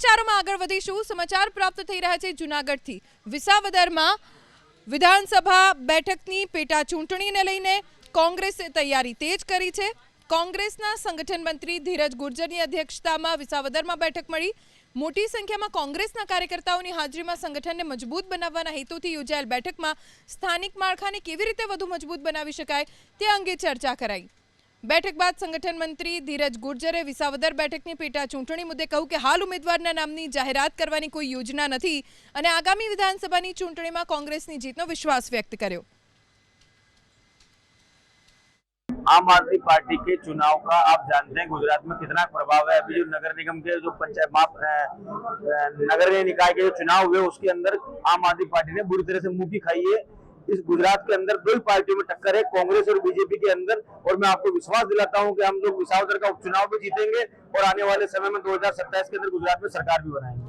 સમાચારોમાં આગળ વધીશું. સમાચાર પ્રાપ્ત થઈ રહ્યા છે જૂનાગઢથી. વિસાવદરમાં વિધાનસભા બેઠકની પેટા ચૂંટણીને લઈને કોંગ્રેસે તૈયારી તેજ કરી છે. કોંગ્રેસના સંગઠન મંત્રી ધીરજ ગુર્જરની અધ્યક્ષતામાં વિસાવદરમાં બેઠક મળી. મોટી સંખ્યામાં કોંગ્રેસના કાર્યકર્તાઓની હાજરીમાં સંગઠનને મજબૂત બનાવવાના હેતુથી યોજાયેલ બેઠકમાં સ્થાનિક માળખાને કેવી રીતે વધુ મજબૂત બનાવી શકાય તે અંગે ચર્ચા કરાઈ. બેઠક બાદ સંગઠન મંત્રી ધીરજ ગુર્જરે વિસાવદર બેઠકની પેટા ચૂંટણી મુદ્દે કહ્યું કે હાલ ઉમેદવારના નામની જાહેરાત કરવાની કોઈ યોજના નથી અને આગામી વિધાનસભાની ચૂંટણીમાં કોંગ્રેસની જીતનો વિશ્વાસ વ્યક્ત કર્યો आम आदमी पार्टी के चुनाव का आप जानते हैं गुजरात में कितना प्रभाव है अभी जो नगर निगम के जो पंचायत माफ अ, अ, नगर निकाय के जो चुनाव हुए उसके अंदर आम आदमी पार्टी ने बुरी तरह से मुंह की खाई है इस गुजरात के अंदर दो ही पार्टियों में टक्कर है, कांग्रेस और बीजेपी के अंदर। और मैं आपको विश्वास दिलाता हूँ कि हम लोग विसावदर का उपचुनाव भी जीतेंगे और आने वाले समय में 2027 के अंदर गुजरात में सरकार भी बनाएँगे।